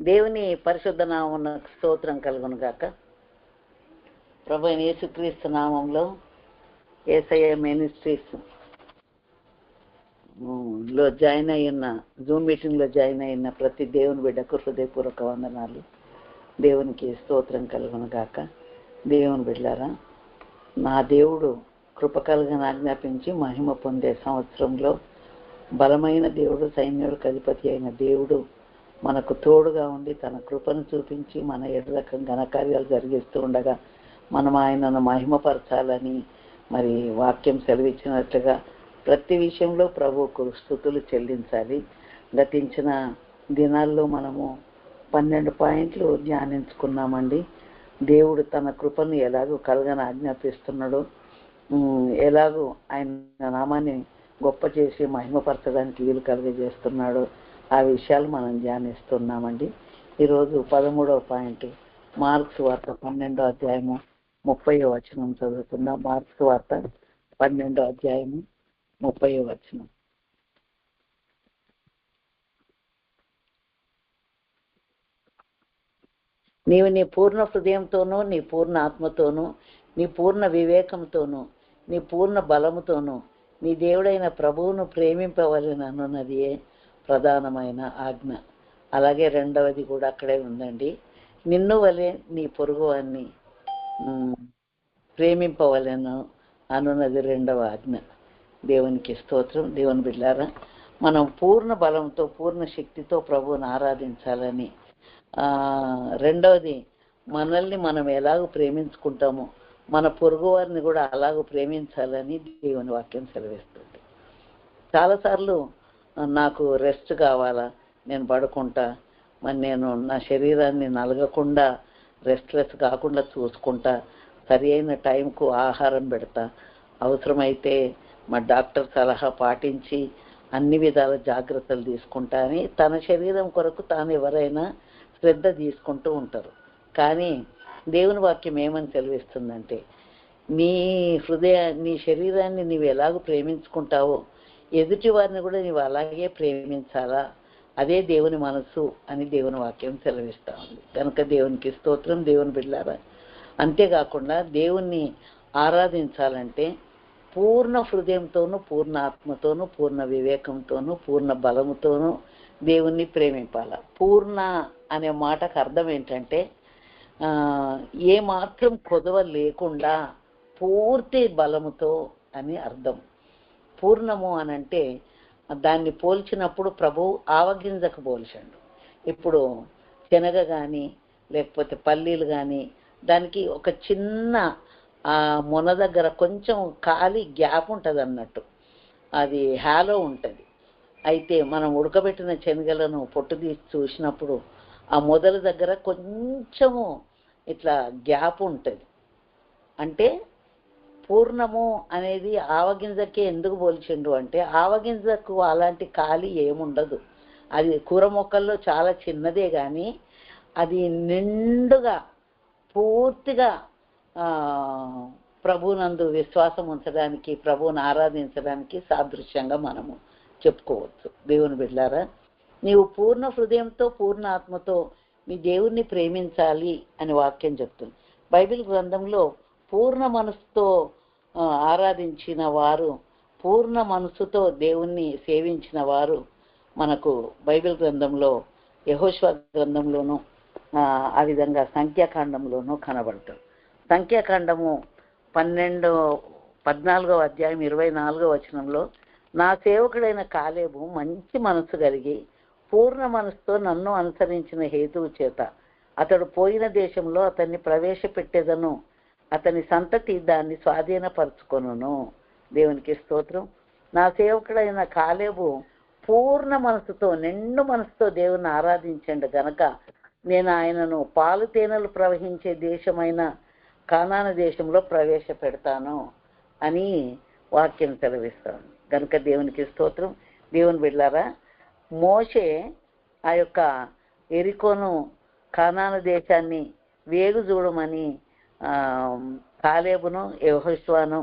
దేవుని పరిశుద్ధ నామం స్తోత్రం కలుగును గాక ప్రభు యేసుక్రీస్తు నామంలో ఏసఐ మినిస్ట్రీస్లో జాయిన్ అయిన జూమ్ మీటింగ్లో జాయిన్ అయిన ప్రతి దేవుని బిడ్డకు హృదయపూర్వక వందనాలు. దేవునికి స్తోత్రం కలుగును గాక దేవుని బిడ్డారా నా దేవుడు కృప ఆజ్ఞాపించి మహిమ పొందే సంవత్సరంలో బలమైన దేవుడు సైన్యుడు అధిపతి అయిన దేవుడు మనకు తోడుగా ఉండి తన కృపను చూపించి మన ఎడరకం ఘనకార్యాలు జరిగిస్తూ ఉండగా మనం ఆయనను మహిమపరచాలని మరి వాక్యం సెలవిచ్చినట్లుగా ప్రతి విషయంలో ప్రభువుకు స్థుతులు చెల్లించాలి. గతించిన దినాల్లో మనము పన్నెండు పాయింట్లు ధ్యానించుకున్నామండి. దేవుడు తన కృపను ఎలాగో కలగని ఆజ్ఞాపిస్తున్నాడు. ఎలాగో ఆయన నామాన్ని గొప్ప చేసి మహిమపరచడానికి వీలు కలుగజేస్తున్నాడు. ఆ విషయాలు మనం ధ్యానిస్తున్నామండి. ఈరోజు పదమూడవ పాయింట్ మార్క్స్ వార్త పన్నెండో అధ్యాయము ముప్పై వచనం చదువుకుందాం. మార్క్స్ వార్త పన్నెండో అధ్యాయము ముప్పై వచనం. నీవు నీ పూర్ణ హృదయంతోనూ నీ పూర్ణ ఆత్మతోనూ నీ పూర్ణ వివేకంతోనూ నీ పూర్ణ బలముతోనూ నీ దేవుడైన ప్రభువును ప్రేమింపవలనన్నది ప్రధానమైన ఆజ్ఞ. అలాగే రెండవది కూడా అక్కడే ఉందండి. నిన్ను వలె నీ పొరుగు వారిని ప్రేమింపవలను అనున్నది రెండవ ఆజ్ఞ. దేవునికి స్తోత్రం. దేవుని బిడ్డారా మనం పూర్ణ బలంతో పూర్ణ శక్తితో ప్రభువుని ఆరాధించాలని. రెండవది మనల్ని మనం ఎలాగో ప్రేమించుకుంటామో మన పొరుగు వారిని కూడా అలాగో ప్రేమించాలని దేవుని వాక్యం సెలవిస్తుంది. చాలాసార్లు నాకు రెస్ట్ కావాలా? నేను పడుకుంటా. మరి నేను నా శరీరాన్ని నలగకుండా రెస్ట్లెస్ కాకుండా చూసుకుంటా. సరి అయిన టైంకు ఆహారం పెడతా. అవసరమైతే మా డాక్టర్ సలహా పాటించి అన్ని విధాల జాగ్రత్తలు తీసుకుంటా అని తన శరీరం కొరకు తాను ఎవరైనా శ్రద్ధ తీసుకుంటూ ఉంటారు. కానీ దేవుని వాక్యం ఏమని తెలివిస్తుందంటే నీ హృదయ నీ శరీరాన్ని నీవు ఎలాగో ప్రేమించుకుంటావో ఎదుటి వారిని కూడా నీవు అలాగే ప్రేమించాలా? అదే దేవుని మనసు అని దేవుని వాక్యం సెలవిస్తా ఉంది. కనుక దేవునికి స్తోత్రం దేవుని బిడ్డారా అంతేకాకుండా దేవుణ్ణి ఆరాధించాలంటే పూర్ణ హృదయంతోనూ పూర్ణ ఆత్మతోనూ పూర్ణ వివేకంతోనూ పూర్ణ బలముతోనూ దేవుణ్ణి ప్రేమింపాల? పూర్ణ అనే మాటకు అర్థం ఏంటంటే ఏమాత్రం ఏ మాత్రం కొదవ లేకుండా పూర్తి బలముతో అని అర్థం. పూర్ణము అని అంటే దాన్ని పోల్చినప్పుడు ప్రభువు ఆవగింజకు పోల్చాడు. ఇప్పుడు శనగ కానీ లేకపోతే పల్లీలు కానీ దానికి ఒక చిన్న మొన దగ్గర కొంచెం ఖాళీ గ్యాప్ ఉంటుంది అన్నట్టు అది హ్యాలో ఉంటుంది. అయితే మనం ఉడకబెట్టిన శనగలను పొట్టు తీసి చూసినప్పుడు ఆ మొదల దగ్గర కొంచెము ఇట్లా గ్యాప్ ఉంటుంది. అంటే పూర్ణము అనేది ఆవగింజకే ఎందుకు పోల్చిండు అంటే ఆవగింజకు అలాంటి ఖాళీ ఏముండదు. అది కూర మొక్కల్లో చాలా చిన్నదే కానీ అది నిండుగా పూర్తిగా ప్రభునందు విశ్వాసం ఉంచడానికి ప్రభువుని ఆరాధించడానికి సాదృశ్యంగా మనము చెప్పుకోవచ్చు. దేవుని బిడ్డారా నీవు పూర్ణ హృదయంతో పూర్ణ ఆత్మతో మీ దేవుణ్ణి ప్రేమించాలి అని వాక్యం చెప్తుంది. బైబిల్ గ్రంథంలో పూర్ణ మనసుతో ఆరాధించిన వారు పూర్ణ మనసుతో దేవుణ్ణి సేవించిన వారు మనకు బైబిల్ గ్రంథంలో యహోశ్వ గ్రంథంలోను ఆ, విధంగా సంఖ్యాకాండంలోనూ కనబడతారు సంఖ్యాకాండము పన్నెండో పద్నాలుగో అధ్యాయం ఇరవై నాలుగో వచనంలో నా సేవకుడైన కాలేబు మంచి మనసు కలిగి పూర్ణ మనసుతో నన్ను అనుసరించిన హేతువు చేత అతడు పోయిన దేశంలో అతన్ని ప్రవేశపెట్టేదను. అతని సంతతి దాన్ని స్వాధీనపరచుకొనును. దేవునికి స్తోత్రం. నా సేవకుడైన కాలేబు పూర్ణ మనసుతో నిండు మనసుతో దేవుని ఆరాధించండి గనక నేను ఆయనను పాలు తేనెలు ప్రవహించే దేశమైన కానాన దేశంలో ప్రవేశపెడతాను అని వాక్యం సెలవిస్తాను గనుక దేవునికి స్తోత్రం. దేవుని బిడ్డారా మోషే ఆ యొక్క ఎరికోను కానాన దేశాన్ని వేగు చూడమని కాలేబును యెహోషువను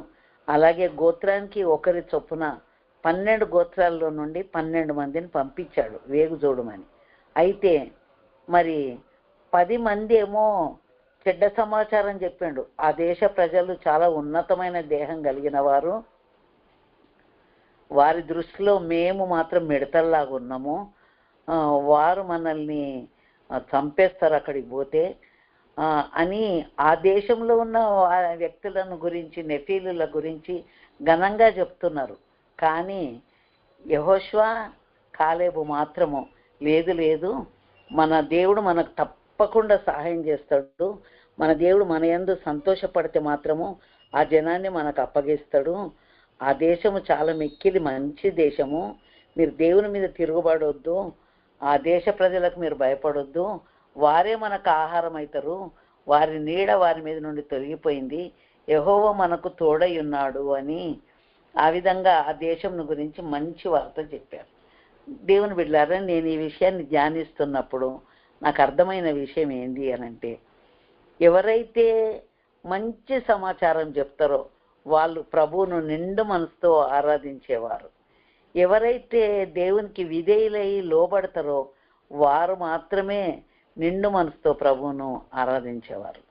అలాగే గోత్రానికి ఒకరి చొప్పున పన్నెండు గోత్రాల్లో నుండి పన్నెండు మందిని పంపించాడు వేగు చూడమని అయితే మరి పది మంది ఏమో చెడ్డ సమాచారం చెప్పిండు ఆ దేశ ప్రజలు చాలా ఉన్నతమైన దేహం కలిగిన వారు. వారి దృష్టిలో మేము మాత్రం మిడతల్లాగా ఉన్నాము వారు మనల్ని చంపేస్తారు అక్కడికి పోతే. అని ఆ దేశంలో ఉన్న వ్యక్తులను గురించి నెఫీలుల గురించి ఘనంగా చెప్తున్నారు. కానీ యహోష్వా కాలేబు మాత్రము లేదు లేదు. మన దేవుడు మనకు తప్పకుండా సహాయం చేస్తాడు. మన దేవుడు మన యందు సంతోషపడితే మాత్రము ఆ జనాన్ని మనకు అప్పగిస్తాడు. ఆ దేశము చాలా మిక్కిలి మంచి దేశము. మీరు దేవుని మీద తిరుగుబడొద్దు. ఆ దేశ ప్రజలకు మీరు భయపడొద్దు. వారే మనకు ఆహారం అవుతారు వారి నీడ వారి మీద నుండి తొలగిపోయింది. యహోవ మనకు తోడై ఉన్నాడు అని ఆ విధంగా ఆ దేశం గురించి మంచి వార్త చెప్పారు. దేవుని బిడ్డారని నేను ఈ విషయాన్ని ధ్యానిస్తున్నప్పుడు నాకు అర్థమైన విషయం ఏంది అని అంటే ఎవరైతే మంచి సమాచారం చెప్తారో వాళ్ళు ప్రభువును నిండు మనసుతో ఆరాధించేవారు. ఎవరైతే దేవునికి విధేయులై లోబడతారో వారు మాత్రమే నిండు మనసుతో ప్రభువును ఆరాధించేవారు.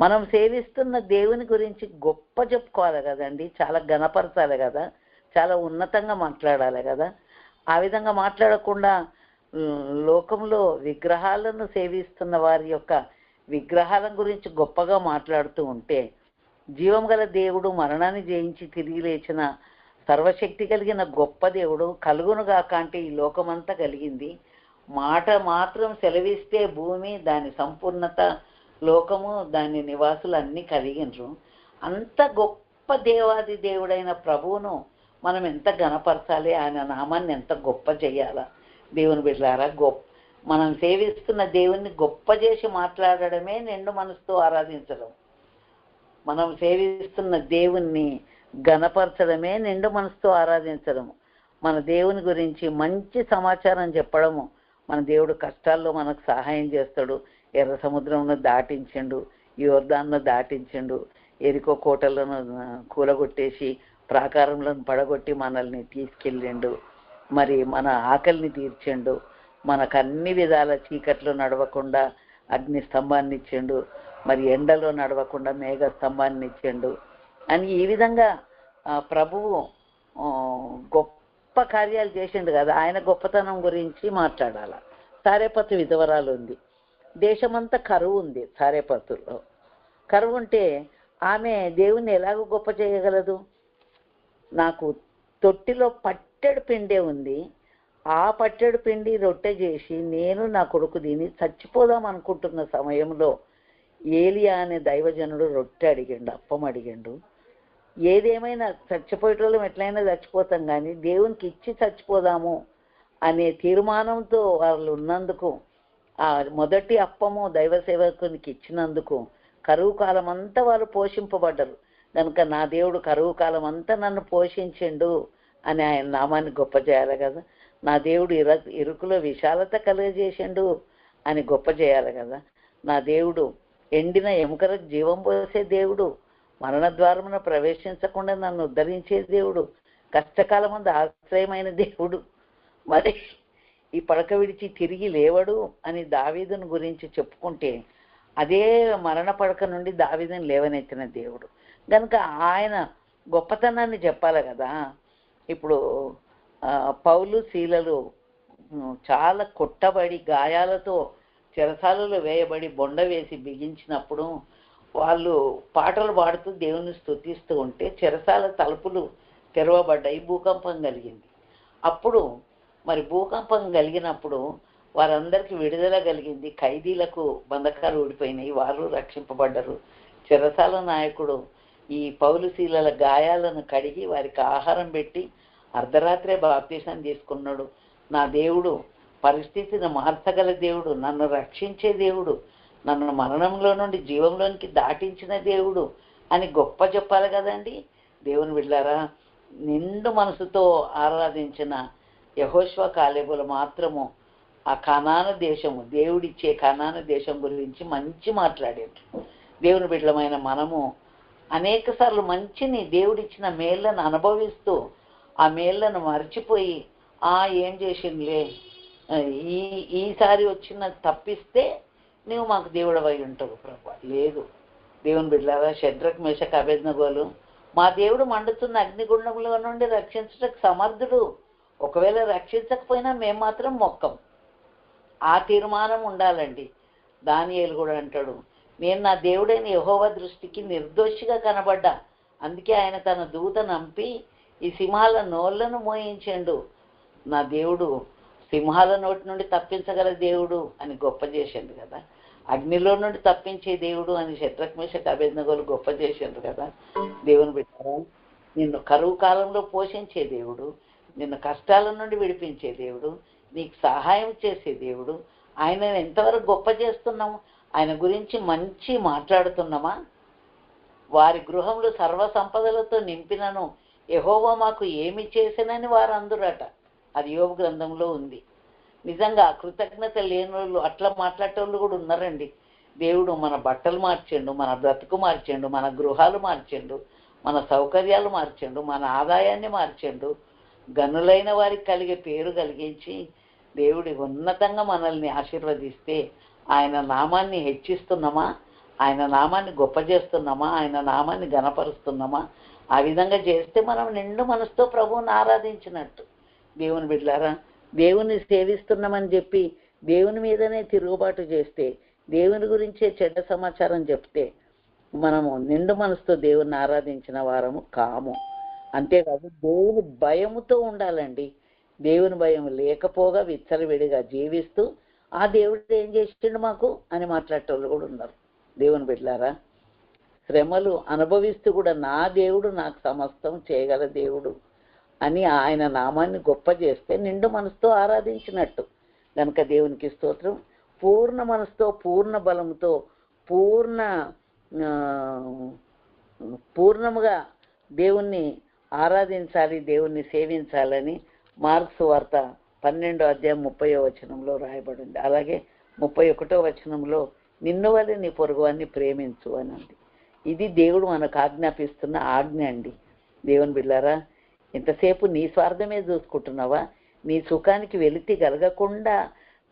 మనం సేవిస్తున్న దేవుని గురించి గొప్ప చెప్పుకోవాలి కదండి. చాలా గణపరచాలి కదా. చాలా ఉన్నతంగా మాట్లాడాలి కదా. ఆ విధంగా మాట్లాడకుండా లోకంలో విగ్రహాలను సేవిస్తున్న వారి యొక్క విగ్రహాల గురించి గొప్పగా మాట్లాడుతూ ఉంటే జీవం గల దేవుడు మరణాన్ని జయించి తిరిగి లేచిన సర్వశక్తి కలిగిన గొప్ప దేవుడు కలుగునుగాక అంటే ఈ లోకమంతా కలిగింది. మాట మాత్రం సెలవిస్తే భూమి దాని సంపూర్ణత లోకము దాని నివాసులు అన్నీ కలిగినరు. అంత గొప్ప దేవాది దేవుడైన ప్రభువును మనం ఎంత గణపరచాలి? ఆయన నామాన్ని ఎంత గొప్ప చేయాలా? దేవుని బిడ్డారా గొప్ప మనం సేవిస్తున్న దేవుణ్ణి గొప్ప చేసి మాట్లాడడమే నిండు మనసుతో ఆరాధించడం. మనం సేవిస్తున్న దేవుణ్ణి గణపరచడమే నిండు మనసుతో ఆరాధించడము మన దేవుని గురించి మంచి సమాచారం చెప్పడము మన దేవుడు కష్టాల్లో మనకు సహాయం చేస్తాడు. ఎర్ర సముద్రంను దాటించిండు యోర్దాన్ను దాటించిండు ఎరికో కోటలను కూలగొట్టేసి ప్రాకారంలను పడగొట్టి మనల్ని తీసుకెళ్ళిండు. మరి మన ఆకలిని తీర్చిండు. మనకు అన్ని విధాల చీకట్లో నడవకుండా అగ్ని స్తంభాన్ని ఇచ్చిండు. మరి ఎండలో నడవకుండా మేఘ స్తంభాన్ని ఇచ్చిండు. అని ఈ విధంగా ప్రభువు గొప్ప గొప్ప కార్యాలు చేసిండు కదా ఆయన గొప్పతనం గురించి మాట్లాడాల. సారేపత్తు విధవరాలు ఉంది. దేశమంతా కరువు ఉంది సారేపత్తులో. కరువు ఉంటే ఆమె దేవుణ్ణి ఎలాగ గొప్ప చేయగలదు? నాకు తొట్టిలో పట్టెడు పిండే ఉంది. ఆ పట్టెడు పిండి రొట్టె చేసి నేను నా కొడుకు దీన్ని చచ్చిపోదాం అనుకుంటున్న సమయంలో ఏలియా అనే దైవజనుడు రొట్టె అడిగిండు అప్పం అడిగిండు. ఏదేమైనా చచ్చిపోయేటోళ్ళం ఎట్లయినా చచ్చిపోతాం కానీ దేవునికి ఇచ్చి చచ్చిపోదాము అనే తీర్మానంతో వాళ్ళు ఉన్నందుకు ఆ మొదటి అప్పము దైవ సేవకునికి ఇచ్చినందుకు కరువు కాలం అంతా వాళ్ళు పోషింపబడ్డరు. కనుక నా దేవుడు కరువు కాలం అంతా నన్ను పోషించిండు అని ఆయన నామాన్ని గొప్ప చేయాలి కదా. నా దేవుడు ఇర ఇరుకులో విశాలత కలుగజేసిండు అని గొప్ప చేయాలి కదా. నా దేవుడు ఎండిన ఎముకలకు జీవం పోసే దేవుడు మరణ ద్వారమున ప్రవేశించకుండా నన్ను ఉద్ధరించే దేవుడు కష్టకాలం ఆశ్రయమైన దేవుడు. మరి ఈ పడక విడిచి తిరిగి లేవడు అని దావీదుని గురించి చెప్పుకుంటే అదే మరణ పడక నుండి దావీదుని లేవనెత్తిన దేవుడు. కనుక ఆయన గొప్పతనాన్ని చెప్పాలి కదా. ఇప్పుడు పౌలు శీలలు చాలా కొట్టబడి గాయాలతో చెరసాలలో వేయబడి బొండ వేసి బిగించినప్పుడు వాళ్ళు పాటలు పాడుతూ దేవుని స్తుతిస్తూ ఉంటే చెరసాల తలుపులు తెరవబడ్డాయి భూకంపం కలిగింది. అప్పుడు మరి భూకంపం కలిగినప్పుడు వారందరికీ విడుదల కలిగింది ఖైదీలకు బంధకాలు ఊడిపోయినాయి వారు రక్షింపబడ్డరు. చెరసాల నాయకుడు ఈ పౌలుశీలల గాయాలను కడిగి వారికి ఆహారం పెట్టి అర్ధరాత్రే బాప్తీసం తీసుకున్నాడు నా దేవుడు పరిస్థితిని మార్చగల దేవుడు నన్ను రక్షించే దేవుడు నన్ను మరణంలో నుండి జీవంలోనికి దాటించిన దేవుడు అని గొప్ప చెప్పాలి కదండి. దేవుని వెళ్ళారా నిండు మనసుతో ఆరాధించిన యహోశ్వ కాలేబులు మాత్రము ఆ కనాను దేశము దేవుడిచ్చే కనాను దేశం గురించి మంచి మాట్లాడాడు దేవుని బిడ్డలమైన మనము అనేక సార్లు మంచిని దేవుడిచ్చిన మేళ్ళను అనుభవిస్తూ ఆ మేళ్ళను మర్చిపోయి ఆ ఏం చేసిందిలే ఈ ఈసారి వచ్చిన తప్పిస్తే నువ్వు మాకు దేవుడు అయి ఉంటావు ప్రభు. లేదు. దేవుని బిడ్డలారా షడ్రక్ మేషక్ అభేజ్ఞగోలు మా దేవుడు మండుతున్న అగ్నిగుండంలో నుండి రక్షించటకు సమర్థుడు. ఒకవేళ రక్షించకపోయినా మేము మాత్రం మొక్కం. ఆ తీర్మానం ఉండాలండి. దానియేలు కూడా అంటాడు నేను నా దేవుడైన యహోవ దృష్టికి నిర్దోషిగా కనబడ్డా. అందుకే ఆయన తన దూత నంపి ఈ సింహాల నోళ్ళను మోయించాడు. నా దేవుడు సింహాల నోటి నుండి తప్పించగల దేవుడు అని గొప్ప చేసిండు కదా. అగ్నిలో నుండి తప్పించే దేవుడు అని శత్రక్మేషక అభిజ్ఞలు గొప్ప చేసిండ్రు కదా. దేవుని పెట్టారా నిన్ను కరువు కాలంలో పోషించే దేవుడు నిన్ను కష్టాల నుండి విడిపించే దేవుడు నీకు సహాయం చేసే దేవుడు ఆయన ఎంతవరకు గొప్ప చేస్తున్నాము ఆయన గురించి మంచి మాట్లాడుతున్నామా? వారి గృహంలో సర్వ సంపదలతో నింపినను ఎహోవా మాకు ఏమి చేసినని వారు అందురట అది యోగ గ్రంథంలో ఉంది. నిజంగా కృతజ్ఞత లేని వాళ్ళు అట్లా మాట్లాడేటోళ్ళు కూడా ఉన్నారండి. దేవుడు మన బట్టలు మార్చిండు మన బ్రతుకు మార్చిండు మన గృహాలు మార్చిండు మన సౌకర్యాలు మార్చిండు మన ఆదాయాన్ని మార్చిండు గనులైన వారికి కలిగే పేరు కలిగించి దేవుడి ఉన్నతంగా మనల్ని ఆశీర్వదిస్తే ఆయన నామాన్ని హెచ్చిస్తున్నామా? ఆయన నామాన్ని గొప్ప చేస్తున్నామా? ఆయన నామాన్ని గనపరుస్తున్నామా ఆ విధంగా చేస్తే మనం నిండు మనసుతో ప్రభువుని ఆరాధించినట్టు. దేవుని బిడ్డారా దేవుని సేవిస్తున్నామని చెప్పి దేవుని మీదనే తిరుగుబాటు చేస్తే దేవుని గురించే చెడ్డ సమాచారం చెప్తే మనము నిండు మనసుతో దేవుని ఆరాధించిన వారము కాము. అంతేకాదు దేవుని భయముతో ఉండాలండి. దేవుని భయం లేకపోగా విచ్చలవిడిగా జీవిస్తూ ఆ దేవుడు ఏం చేసిండు మాకు అని మాట్లాడేటోళ్ళు కూడా ఉన్నారు. దేవుని బిడ్డారా శ్రమలు అనుభవిస్తూ కూడా నా దేవుడు నాకు సమస్తం చేయగల దేవుడు. అని ఆయన నామాన్ని గొప్ప చేస్తే నిండు మనసుతో ఆరాధించినట్టు. కనుక దేవునికి స్తోత్రం. పూర్ణ మనసుతో పూర్ణ బలంతో పూర్ణ పూర్ణముగా దేవుణ్ణి ఆరాధించాలి దేవుణ్ణి సేవించాలని మార్క్స్ వార్త పన్నెండో అధ్యాయం ముప్పయో వచనంలో రాయబడింది. అలాగే ముప్పై ఒకటో వచనంలో నిన్ను వల్ల నీ పొరుగువాన్ని ప్రేమించు అని ఇది దేవుడు మనకు ఆజ్ఞాపిస్తున్న ఆజ్ఞ అండి. దేవుని బిళ్ళారా ఇంతసేపు నీ స్వార్థమే చూసుకుంటున్నావా? నీ సుఖానికి వెలితి కలగకుండా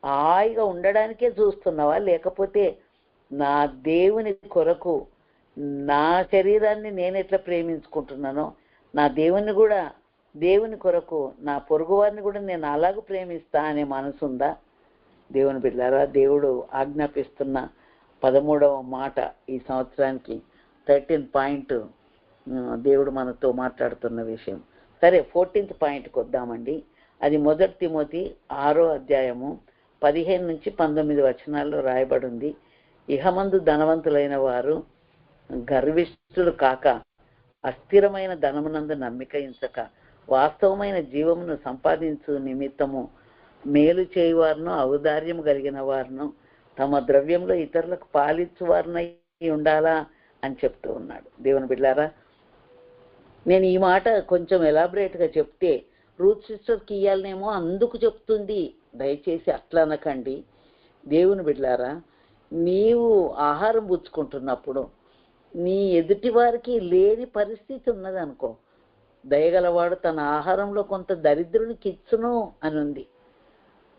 హాయిగా ఉండడానికే చూస్తున్నావా? లేకపోతే నా దేవుని కొరకు నా శరీరాన్ని నేను ఎట్లా ప్రేమించుకుంటున్నానో నా దేవుని కూడా దేవుని కొరకు నా పొరుగువారిని కూడా నేను అలాగ ప్రేమిస్తా అనే మనసు ఉందా దేవుని బిడ్డారా దేవుడు ఆజ్ఞాపిస్తున్న పదమూడవ మాట ఈ సంవత్సరానికి థర్టీన్ పాయింట్ దేవుడు మనతో మాట్లాడుతున్న విషయం. సరే ఫోర్టీన్త్ పాయింట్కి వద్దామండి. అది మొదటి తిమోతి ఆరో అధ్యాయము పదిహేను నుంచి పంతొమ్మిది వచనాల్లో రాయబడి ఉంది ఇహమందు ధనవంతులైన వారు గర్విష్ఠులు కాక అస్థిరమైన ధనమునందు నమ్మిక ఇంచక వాస్తవమైన జీవమును సంపాదించు నిమిత్తము మేలు చేయువారును ఔదార్యం కలిగిన వారును తమ ద్రవ్యంలో ఇతరులకు పాలించువారునై ఉండాలా అని చెప్తూ ఉన్నాడు. దేవుని బిడ్డారా నేను ఈ మాట కొంచెం ఎలాబరేట్గా చెప్తే రూత్ సిస్టర్కి ఇయ్యాలనేమో అందుకు చెప్తుంది. దయచేసి అట్లా అనకండి. దేవుని బిడ్డారా నీవు ఆహారం పుచ్చుకుంటున్నప్పుడు నీ ఎదుటి వారికి లేని పరిస్థితి ఉన్నది అనుకో దయగలవాడు తన ఆహారంలో కొంత దరిద్రునికి ఇచ్చును అని ఉంది.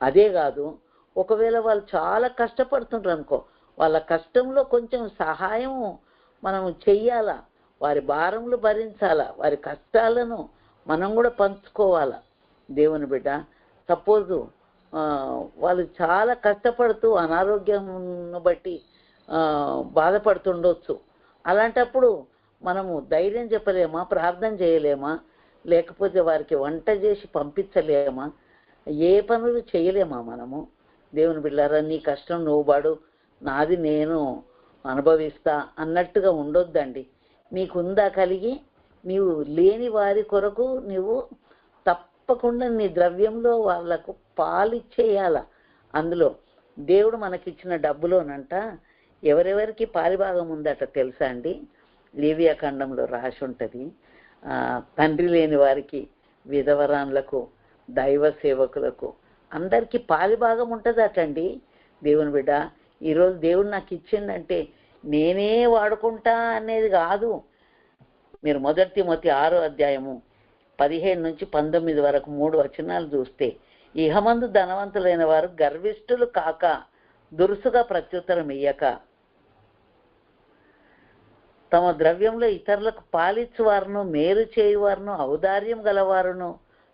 అదే కాదు ఒకవేళ వాళ్ళు చాలా కష్టపడుతుండ్రు అనుకో వాళ్ళ కష్టంలో కొంచెం సహాయం మనం చెయ్యాలా? వారి భారములు భరించాలా? వారి కష్టాలను మనం కూడా పంచుకోవాలా? దేవుని బిడ్డ సపోజు వాళ్ళు చాలా కష్టపడుతూ అనారోగ్యంను బట్టి బాధపడుతుండొచ్చు. అలాంటప్పుడు మనము ధైర్యం చెప్పలేమా? ప్రార్థన చేయలేమా? లేకపోతే వారికి వంట చేసి పంపించలేమా? ఏ పనులు చేయలేమా మనము? దేవుని బిళ్ళారా నీ కష్టం నువ్వు పడు నాది నేను అనుభవిస్తా అన్నట్టుగా ఉండొద్దండి. నీకుందా కలిగి? నీవు లేని వారి కొరకు నీవు తప్పకుండా నీ ద్రవ్యంలో వాళ్ళకు పాలిచ్చేయాల అందులో దేవుడు మనకిచ్చిన డబ్బులోనంట ఎవరెవరికి పారిభాగం ఉందట తెలుసా అండి? లీవియా ఖండంలో రాసి ఉంటుంది తండ్రి లేని వారికి విధవరాన్లకు దైవ సేవకులకు అందరికీ పాలిభాగం ఉంటుంది అటండి దేవుని బిడ్డ ఈరోజు దేవుడు నాకు ఇచ్చిండంటే నేనే వాడుకుంటా అనేది కాదు. మీరు మొదటి మొదటి ఆరో అధ్యాయము పదిహేను నుంచి పంతొమ్మిది వరకు మూడు వచనాలు చూస్తే ఇహమందు ధనవంతులైన వారు గర్విష్ఠులు కాక దురుసుగా ప్రత్యుత్తరం ఇయ్యక. తమ ద్రవ్యంలో ఇతరులకు పాలిచ్చువారును మేలు చేయువారును ఔదార్యం గలవారును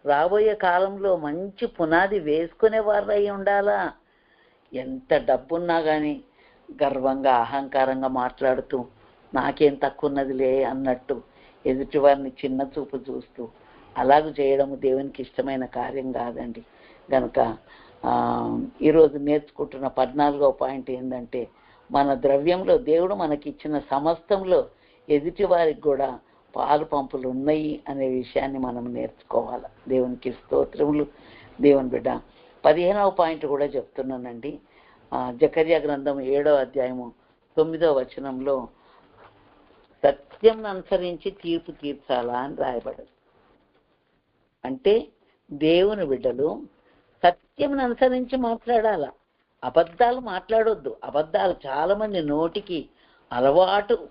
రాబోయే కాలంలో మంచి పునాది వేసుకునేవారు అయి ఉండాలా? ఎంత డబ్బున్నా కానీ గర్వంగా అహంకారంగా మాట్లాడుతూ నాకేం తక్కువ ఉన్నదిలే అన్నట్టు ఎదుటివారిని చిన్న చూపు చూస్తూ అలాగ చేయడం దేవునికి ఇష్టమైన కార్యం కాదండి. కనుక ఈరోజు నేర్చుకుంటున్న పద్నాలుగో పాయింట్ ఏంటంటే మన ద్రవ్యంలో దేవుడు మనకి ఇచ్చిన సమస్తంలో ఎదుటి వారికి కూడా పాలు పంపులు ఉన్నాయి అనే విషయాన్ని మనం నేర్చుకోవాలి. దేవునికి స్తోత్రములు. దేవుని బిడ్డ పదిహేనవ పాయింట్ కూడా చెప్తున్నానండి. జకర్య గ్రంథం ఏడో అధ్యాయము తొమ్మిదో వచనంలో సత్యం అనుసరించి తీర్పు తీర్చాలా అని రాయబడదు. అంటే దేవుని బిడ్డలు సత్యం అనుసరించి మాట్లాడాల? అబద్ధాలు మాట్లాడొద్దు. అబద్ధాలు చాలామంది నోటికి అలవాటు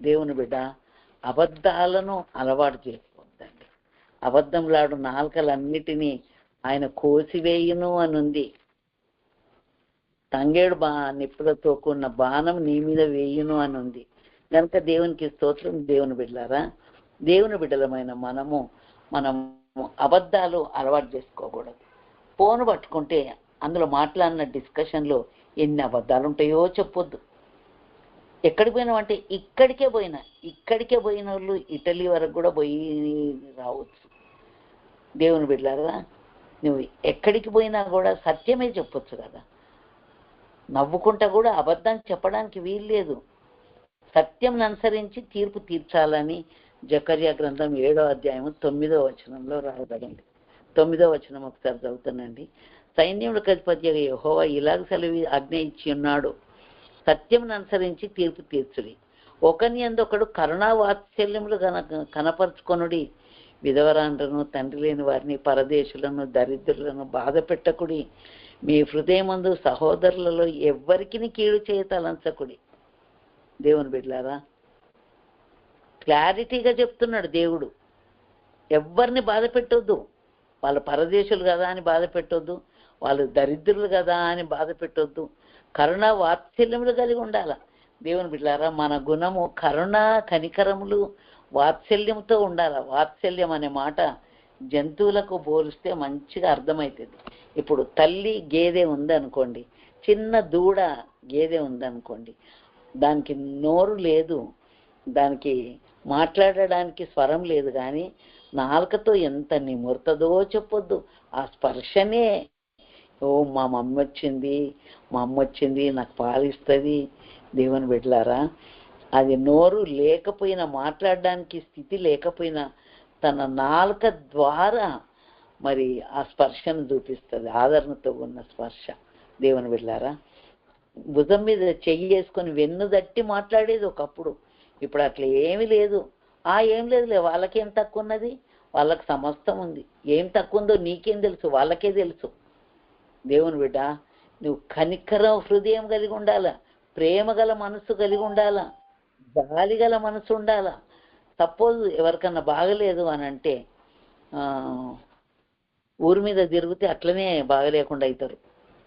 దేవుని బిడ్డ అబద్ధాలను అలవాటు చేసుకోవద్దండి. అబద్ధంలాడు నాలుకలన్నిటినీ ఆయన కోసివేయును అని ఉంది తంగేడు బా నిప్పులతో కూడిన బాణం నీ మీద వేయును అని ఉంది కనుక దేవునికి స్తోత్రం దేవుని బిడ్డలారా దేవుని బిడ్డలమైన మనము మనం అబద్ధాలు అలవాటు చేసుకోకూడదు. ఫోన్ పట్టుకుంటే అందులో మాట్లాడిన డిస్కషన్లో ఎన్ని అబద్ధాలు ఉంటాయో చెప్పొద్దు. ఎక్కడికి పోయినామంటే ఇక్కడికే పోయినా ఇక్కడికే పోయిన వాళ్ళు ఇటలీ వరకు కూడా పోయి రావచ్చు. దేవుని బిడ్డారా నువ్వు ఎక్కడికి పోయినా కూడా సత్యమే చెప్పొచ్చు కదా. నవ్వుకుంటా కూడా అబద్ధం చెప్పడానికి వీల్లేదు. సత్యం అనుసరించి తీర్పు తీర్చాలని జకర్యా గ్రంథం ఏడో అధ్యాయము తొమ్మిదో వచనంలో రాయబడింది. తొమ్మిదో వచనం ఒకసారి చదువుతానండి. సైన్యముడు అధిపతి యహోవా ఇలాగ సెలవి ఆజ్ఞ ఇచ్చి ఉన్నాడు. సత్యం అనుసరించి తీర్పు తీర్చుడి. ఒకని అందొకడు కరుణా వాత్సల్యములు కన కనపరుచుకొనుడి. విధవరాండ్రను తండ్రి లేని వారిని పరదేశులను దరిద్రులను బాధ పెట్టకుడి. మీ హృదయమందు సహోదరులలో ఎవ్వరికి కీడు చేయ తలంచకుడి దేవుని బిడ్లారా క్లారిటీగా చెప్తున్నాడు దేవుడు. ఎవరిని బాధ పెట్టొద్దు. వాళ్ళు పరదేశులు కదా అని బాధ పెట్టొద్దు. వాళ్ళు దరిద్రులు కదా అని బాధ పెట్టొద్దు. కరుణ వాత్సల్యములు కలిగి ఉండాల. దేవుని బిడ్డారా మన గుణము కరుణ కనికరములు వాత్సల్యంతో ఉండాల. వాత్సల్యం అనే మాట జంతువులకు పోలిస్తే మంచిగా అర్థమవుతుంది ఇప్పుడు తల్లి గేదె ఉందనుకోండి చిన్న దూడ గేదె ఉందనుకోండి దానికి నోరు లేదు దానికి మాట్లాడడానికి స్వరం లేదు కానీ నాలుకతో ఎంత నిమురుతుందో చెప్పొద్దు. ఆ స్పర్శనే ఓ మా మమ్మ వచ్చింది మా అమ్మ వచ్చింది నాకు పాలిస్తుంది. దేవుని బిడ్డలారా అది నోరు లేకపోయినా మాట్లాడడానికి స్థితి లేకపోయినా తన నాలుక ద్వారా మరి ఆ స్పర్శను చూపిస్తుంది ఆదరణతో ఉన్న స్పర్శ. దేవుని వెళ్ళారా భుజం మీద చెయ్యి వేసుకొని వెన్ను దట్టి మాట్లాడేది ఒకప్పుడు. ఇప్పుడు అట్లా ఏమీ లేదు. ఆ ఏం లేదులే వాళ్ళకేం తక్కువ ఉన్నది వాళ్ళకి సమస్తం ఉంది. ఏం తక్కువ ఉందో నీకేం తెలుసు వాళ్ళకే తెలుసు. దేవుని బిడ్డ నువ్వు కనికరం హృదయం కలిగి ఉండాలా? ప్రేమ గల మనసు కలిగి ఉండాలా? జాలి గల మనసు ఉండాలా? సపోజ్ ఎవరికన్నా బాగలేదు అని అంటే ఊరి మీద తిరిగితే అట్లనే బాగలేకుండా అవుతారు.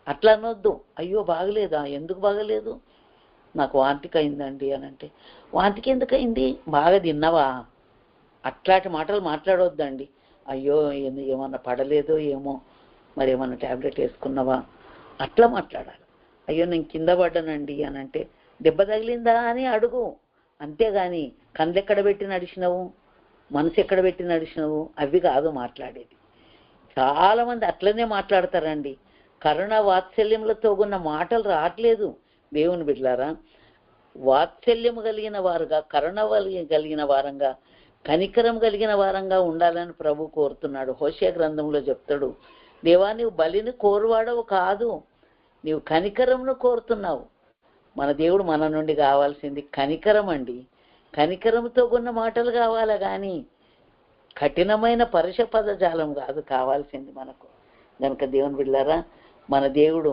అట్లా అనొద్దు. అయ్యో బాగలేదా? ఎందుకు బాగలేదు? నాకు వాంతికి అయిందండి అని అంటే వాంతికి ఎందుకు అయింది బాగా తిన్నావా? అట్లాంటి మాటలు మాట్లాడొద్దండి. అయ్యో ఏమన్నా పడలేదో ఏమో మరి ఏమన్నా ట్యాబ్లెట్ వేసుకున్నావా? అట్లా మాట్లాడాలి. అయ్యో నేను కింద పడ్డానండి అని అంటే దెబ్బ తగిలిందా? అని అడుగు. అంతేగాని కళ్ళు ఎక్కడ పెట్టి నడిచినావు? మనసు ఎక్కడ పెట్టి నడిచినావు? అవి కాదు మాట్లాడేది. చాలా మంది అట్లనే మాట్లాడతారండి. కరుణ వాత్సల్యములతో ఉన్న మాటలు రావట్లేదు దేవుని బిడ్లారా వాత్సల్యము కలిగిన వారుగా కరుణ వలి- కలిగిన వారంగా కనికరం కలిగిన వారంగా ఉండాలని ప్రభు కోరుతున్నాడు. హోషయ గ్రంథంలో చెప్తాడు దేవా నీవు బలిని కోరువాడవు కాదు. నీవు కనికరంను కోరుతున్నావు. మన దేవుడు మన నుండి కావాల్సింది కనికరం అండి కనికరంతో ఉన్న మాటలు కావాలా కానీ కఠినమైన పరుష పదజాలం కాదు కావాల్సింది మనకు. కనుక దేవుని బిళ్ళారా మన దేవుడు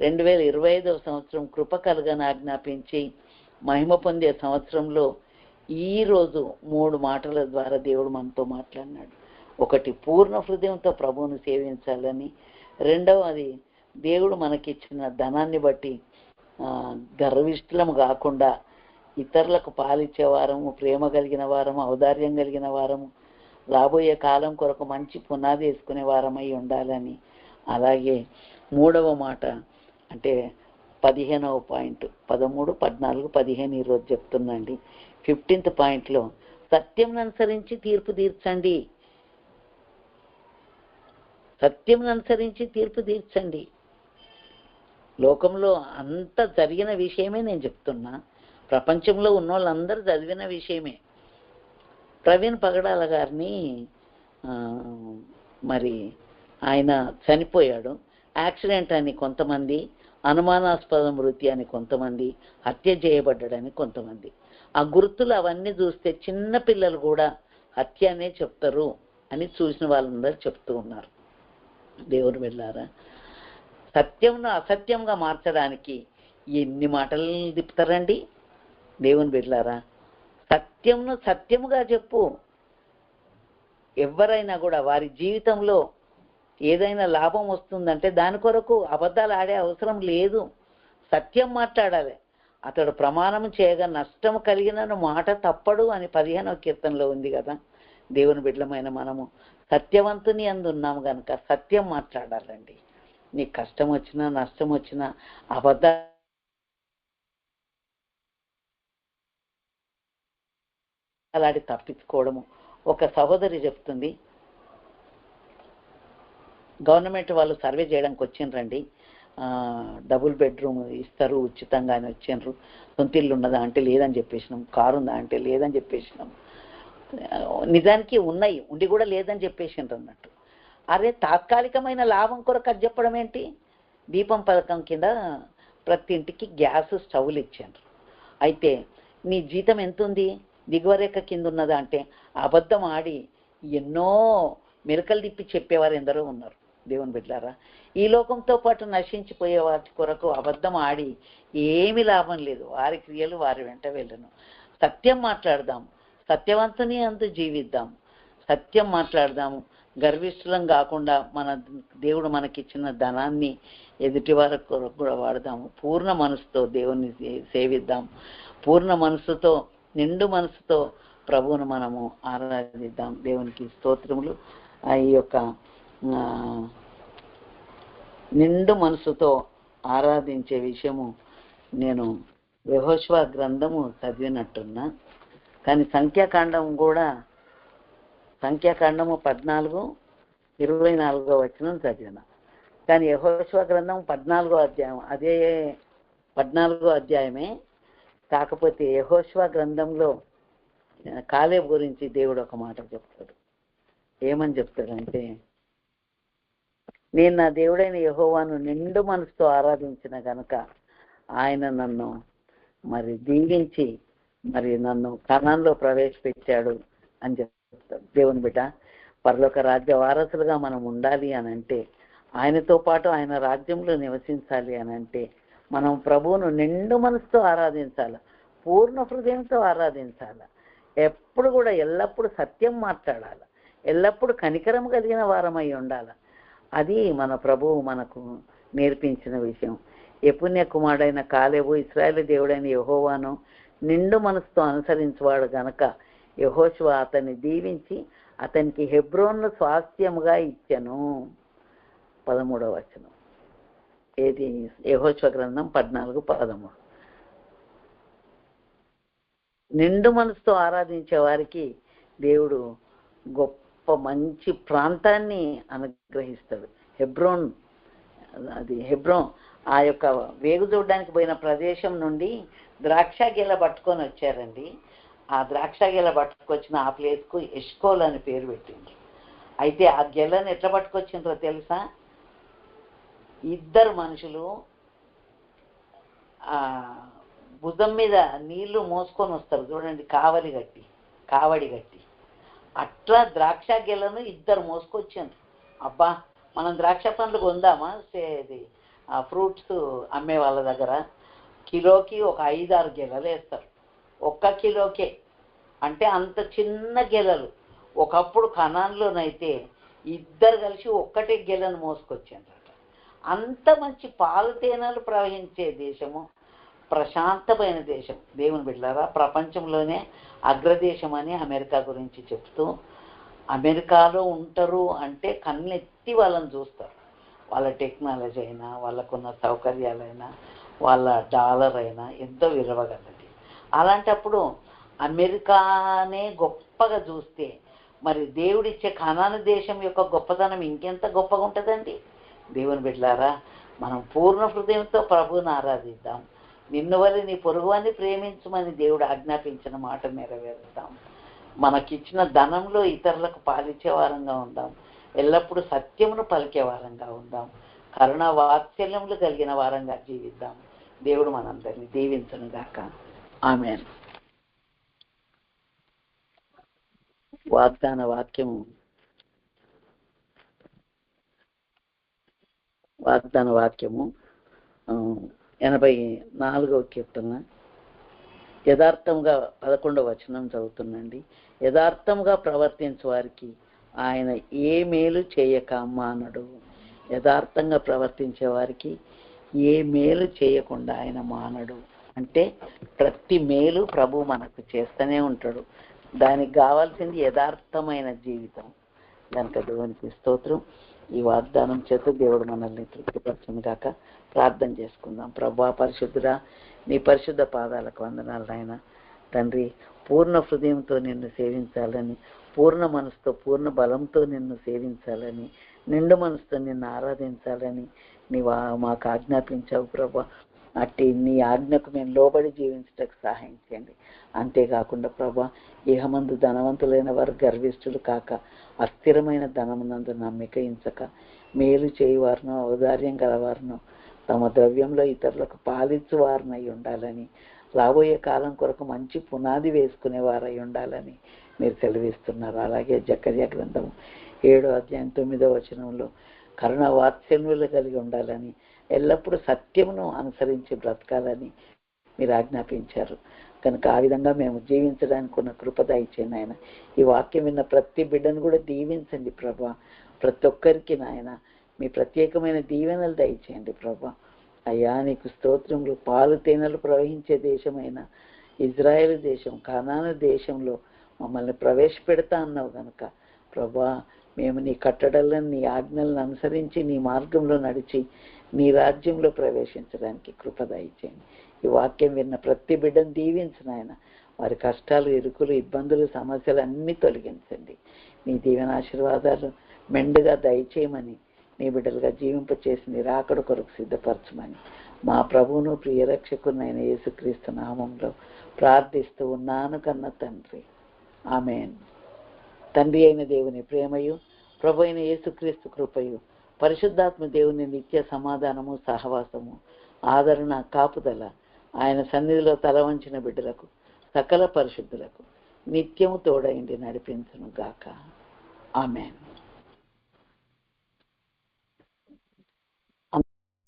రెండు వేల ఇరవై ఐదవ సంవత్సరం కృప కలగని ఆజ్ఞాపించి మహిమ పొందే సంవత్సరంలో ఈ రోజు మూడు మాటల ద్వారా దేవుడు మనతో మాట్లాడినాడు. ఒకటి పూర్ణ హృదయంతో ప్రభువును సేవించాలని. రెండవది దేవుడు మనకిచ్చిన ధనాన్ని బట్టి ఆ, గర్విష్ఠులం కాకుండా ఇతరులకు పాలిచ్చే వారము ప్రేమ కలిగిన వారము ఔదార్యం కలిగిన వారము రాబోయే కాలం కొరకు మంచి పునాది వేసుకునే వారమై ఉండాలని. అలాగే మూడవ మాట అంటే పదిహేనవ పాయింట్ పదమూడు పద్నాలుగు పదిహేను ఈరోజు చెప్తుందండి. ఫిఫ్టీన్త్ పాయింట్లో సత్యం అనుసరించి తీర్పు తీర్చండి. సత్యం అనుసరించి తీర్పు తీర్చండి. లోకంలో అంత జరిగిన విషయమే నేను చెప్తున్నా. ప్రపంచంలో ఉన్న వాళ్ళందరూ చదివిన విషయమే. ప్రవీణ్ పగడాల గారిని మరి ఆయన చనిపోయాడు. యాక్సిడెంట్ అని కొంతమంది అనుమానాస్పద మృతి అని కొంతమంది హత్య చేయబడ్డాడని కొంతమంది. ఆ గుర్తులు అవన్నీ చూస్తే చిన్న పిల్లలు కూడా హత్య అనే చెప్తారు అని చూసిన వాళ్ళందరూ చెప్తూ ఉన్నారు. దేవుడు వెళ్ళారా సత్యంను అసత్యంగా మార్చడానికి ఎన్ని మాటలు తిప్పుతారండి? దేవుని వెళ్ళారా సత్యంను సత్యముగా చెప్పు. ఎవరైనా కూడా వారి జీవితంలో ఏదైనా లాభం వస్తుందంటే దాని కొరకు అబద్ధాలు ఆడే అవసరం లేదు. సత్యం మాట్లాడాలి. అతడు ప్రమాణం చేయగా నష్టం కలిగిన మాట తప్పడు అని పదిహేనవ కీర్తనలో ఉంది కదా. దేవుని బిడ్డలమైన మనము సత్యవంతుని అందున్నాము కనుక సత్యం మాట్లాడాలండి. నీకు కష్టం వచ్చినా నష్టం వచ్చినా అబద్ధ అలాంటి తప్పించుకోవడము. ఒక సహోదరి చెప్తుంది గవర్నమెంట్ వాళ్ళు సర్వే చేయడానికి వచ్చిండ్రండి. డబుల్ బెడ్రూమ్ ఇస్తారు ఉచితంగా అని వచ్చిండ్రు. సొంత ఇల్లు ఉన్నదా అంటే లేదని చెప్పేసినాం. కారు ఉందా అంటే లేదని చెప్పేసినాం. నిజానికి ఉన్నాయి ఉండి కూడా లేదని చెప్పేసిండ్రు అన్నట్టు. అరే తాత్కాలికమైన లాభం కొరకు అది చెప్పడం ఏంటి? దీపం పథకం కింద ప్రతి ఇంటికి గ్యాస్ స్టవ్లు ఇచ్చారు. అయితే నీ జీతం ఎంత ఉంది దిగువరేఖ కింద ఉన్నదా అంటే అబద్ధం ఆడి ఎన్నో మెరకలు తిప్పి చెప్పేవారు ఎందరో ఉన్నారు. దేవుని బిడ్డారా ఈ లోకంతో పాటు నశించిపోయే వాటి కొరకు అబద్ధం ఆడి ఏమి లాభం లేదు. వారి క్రియలు వారి వెంట వెళ్ళను. సత్యం మాట్లాడదాం. సత్యవంతుని అందు జీవిద్దాం. సత్యం మాట్లాడదాము గర్విష్ఠులం కాకుండా మన దేవుడు మనకిచ్చిన ధనాన్ని ఎదుటి వారి కొరకు కూడా వాడదాము. పూర్ణ మనసుతో దేవుని సే- సేవిద్దాం. పూర్ణ మనసుతో నిండు మనసుతో ప్రభువును మనము ఆరాధిద్దాం. దేవునికి స్తోత్రములు. ఆ ఈ యొక్క నిండు మనసుతో ఆరాధించే విషయము నేను యెహోషువ గ్రంథము చదివినట్టున్నా. కానీ సంఖ్యాకాండం కూడా సంఖ్యాకాండము పద్నాలుగు ఇరవై నాలుగో వచ్చిన చదివిన. కానీ యహోశ్వ గ్రంథం పద్నాలుగో అధ్యాయం అదే పద్నాలుగో అధ్యాయమే కాకపోతే యహోష్వా గ్రంథంలో కాలేబ్ గురించి దేవుడు ఒక మాట చెప్తాడు. ఏమని చెప్తాడంటే నేను నా దేవుడైన యహోవాను నిండు మనసుతో ఆరాధించిన గనక ఆయన నన్ను మరి దీవించి మరి నన్ను కణంలో ప్రవేశపెట్టాడు అని చెప్తాడు. దేవుని బిడ్డ పరలోక రాజ్య వారసులుగా మనం ఉండాలి అని అంటే ఆయనతో పాటు ఆయన రాజ్యంలో నివసించాలి అని అంటే మనం ప్రభువును నిండు మనసుతో ఆరాధించాలి పూర్ణ హృదయంతో ఆరాధించాలి. ఎప్పుడు కూడా ఎల్లప్పుడూ సత్యం మాట్లాడాలి. ఎల్లప్పుడూ కనికరం కలిగిన వారమై ఉండాలి. అది మన ప్రభువు మనకు నేర్పించిన విషయం. ఎపుణ్య కుమారుడైన కాలేబు ఇస్రాయేల్ దేవుడైన యహోవాను నిండు మనసుతో అనుసరించువాడు గనక యహోశివ అతన్ని దీవించి అతనికి హెబ్రోన్ను స్వాస్థ్యముగా ఇచ్చను. పదమూడవ వచనం. ఏది? యహోశ్వ గ్రంథం పద్నాలుగు పదమూడు నిండు మనసుతో ఆరాధించే వారికి దేవుడు గొప్ప మంచి ప్రాంతాన్ని అనుగ్రహిస్తాడు. హెబ్రోన్ అది హెబ్రోన్ ఆ యొక్క వేగు చూడడానికి పోయిన ప్రదేశం నుండి ద్రాక్ష గెల పట్టుకొని వచ్చారండి. ఆ ద్రాక్ష గెల పట్టుకొచ్చిన ఆ ప్లేస్కు ఎష్కోల్ అని పేరు పెట్టింది. అయితే ఆ గెలను ఎట్లా పట్టుకొచ్చిండ్రో తెలుసా? ఇద్దరు మనుషులు భుజం మీద నీళ్ళు మోసుకొని వస్తారు. చూడండి కావలి గట్టి కావడి గట్టి అట్లా ద్రాక్ష గెలను ఇద్దరు మోసుకొచ్చారు. అబ్బా మనం ద్రాక్ష పండ్లు కొందామా? ఇది ఆ ఫ్రూట్స్ అమ్మే వాళ్ళ దగ్గర. కిలోకి ఒక ఐదారు గెలలు వేస్తారు. ఒక్క కిలోకే. అంటే అంత చిన్న గెలలు. ఒకప్పుడు కణాల్లోనైతే ఇద్దరు కలిసి ఒక్కటే గెలను మోసుకొచ్చారు. అంత మంచి పాలు తేనెలు ప్రవహించే దేశము ప్రశాంతమైన దేశం. దేవుని బిడ్డారా ప్రపంచంలోనే అగ్రదేశం అని అమెరికా గురించి చెప్తూ అమెరికాలో ఉంటారు అంటే కన్నెత్తి వాళ్ళని చూస్తారు. వాళ్ళ టెక్నాలజీ అయినా వాళ్ళకున్న సౌకర్యాలైనా వాళ్ళ డాలర్ అయినా ఎంతో విలువగలది. అలాంటప్పుడు అమెరికానే గొప్పగా చూస్తే మరి దేవుడిచ్చే కనాన దేశం యొక్క గొప్పతనం ఇంకెంత గొప్పగా ఉంటుందండి దేవుని బిడ్డలారా మనం పూర్ణ హృదయంతో ప్రభువుని ఆరాధిద్దాం. నిన్ను వల్ల నీ పొరుగువాన్ని ప్రేమించమని దేవుడు ఆజ్ఞాపించిన మాట నెరవేరుద్దాం. మనకిచ్చిన ధనంలో ఇతరులకు పాలిచ్చే వారంగా ఉందాం. ఎల్లప్పుడూ సత్యమును పలికే వారంగా ఉందాం. కరుణ వాత్సల్యములు కలిగిన వారంగా జీవిద్దాం. దేవుడు మనందరినీ దీవించను గాక. ఆమె వాగ్దాన వాక్యము వాగ్దాన వాక్యము ఎనభై నాలుగవ కీర్తన. యథార్థంగా పదకొండవ వచనం చదువుతుందండి యథార్థంగా ప్రవర్తించే వారికి ఆయన ఏ మేలు చేయక మానడు యథార్థంగా ప్రవర్తించే వారికి ఏ మేలు చేయకుండా ఆయన మానడు. అంటే ప్రతి మేలు ప్రభు మనకు చేస్తూనే ఉంటాడు. దానికి కావాల్సింది యథార్థమైన జీవితం. కనుక దేవునికి స్తోత్రం. ఈ వాగ్దానం చేత దేవుడు మనల్ని తృప్తిపరచును గాక. ప్రార్థన చేసుకుందాం. ప్రభా పరిశుద్ధురా నీ పరిశుద్ధ పాదాలకు వందనాలు నాయన. తండ్రి పూర్ణ హృదయంతో నిన్ను సేవించాలని పూర్ణ మనసుతో పూర్ణ బలంతో నిన్ను సేవించాలని నిండు మనసుతో నిన్ను ఆరాధించాలని నీ వా మాకు ఆజ్ఞాపించావు ప్రభా. అట్టి నీ ఆజ్ఞకు మేము లోబడి జీవించటకు సహాయం చేయండి అంతేకాకుండా ప్రభా ఇహమందు ధనవంతులైన వారు గర్విష్ఠులు కాక అస్థిరమైన ధనమునందు నమ్మిక ఇంచక మేలు చేయువారును ఔదార్యం గలవారును తమ ద్రవ్యంలో ఇతరులకు పాలించువారునై ఉండాలని రాబోయే కాలం కొరకు మంచి పునాది వేసుకునేవారై ఉండాలని మీరు సెలవిస్తున్నారు అలాగే జకర్య గ్రంథం ఏడో అధ్యాయం తొమ్మిదో వచనంలో కరుణ వాత్సల్యులు కలిగి ఉండాలని ఎల్లప్పుడూ సత్యమును అనుసరించి బ్రతకాలని మీరు ఆజ్ఞాపించారు. కనుక ఆ విధంగా మేము జీవించడానికి ఉన్న కృప దయచేయండి ఆయన ఈ వాక్యం విన్న ప్రతి బిడ్డను కూడా దీవించండి ప్రభా. ప్రతి ఒక్కరికి నాయన మీ ప్రత్యేకమైన దీవెనలు దయచేయండి ప్రభా. అయ్యా నీకు స్తోత్రములు పాలు తేనెలు ప్రవహించే దేశమైన ఇజ్రాయెల్ దేశం కనాన దేశంలో మమ్మల్ని ప్రవేశపెడతా అన్నావు కనుక ప్రభా మేము నీ కట్టడలను నీ ఆజ్ఞలను అనుసరించి నీ మార్గంలో నడిచి మీ రాజ్యంలో ప్రవేశించడానికి కృప దయచేయండి. ఈ వాక్యం విన్న ప్రతి బిడ్డను దీవించిన ఆయన. వారి కష్టాలు ఇరుకులు ఇబ్బందులు సమస్యలు అన్నీ తొలగించండి. మీ దీవెన ఆశీర్వాదాలు మెండుగా దయచేయమని నీ బిడ్డలుగా జీవింప చేసి నీ రాకడ కొరకు సిద్ధపరచమని. మా ప్రభువును ప్రియరక్షకునైన యేసుక్రీస్తు నామంలో ప్రార్థిస్తూ ఉన్నాను కన్న తండ్రి. ఆమెన్. తండ్రి అయిన దేవుని ప్రేమయు ప్రభు అయిన యేసుక్రీస్తు కృపయు పరిశుద్ధాత్మ దేవుని నిత్య సమాధానము సహవాసము ఆదరణ కాపుదల ఆయన సన్నిధిలో తల వంచిన బిడ్డలకు సకల పరిశుద్ధులకు నిత్యము తోడైండి నడిపించును గాక ఆమెను.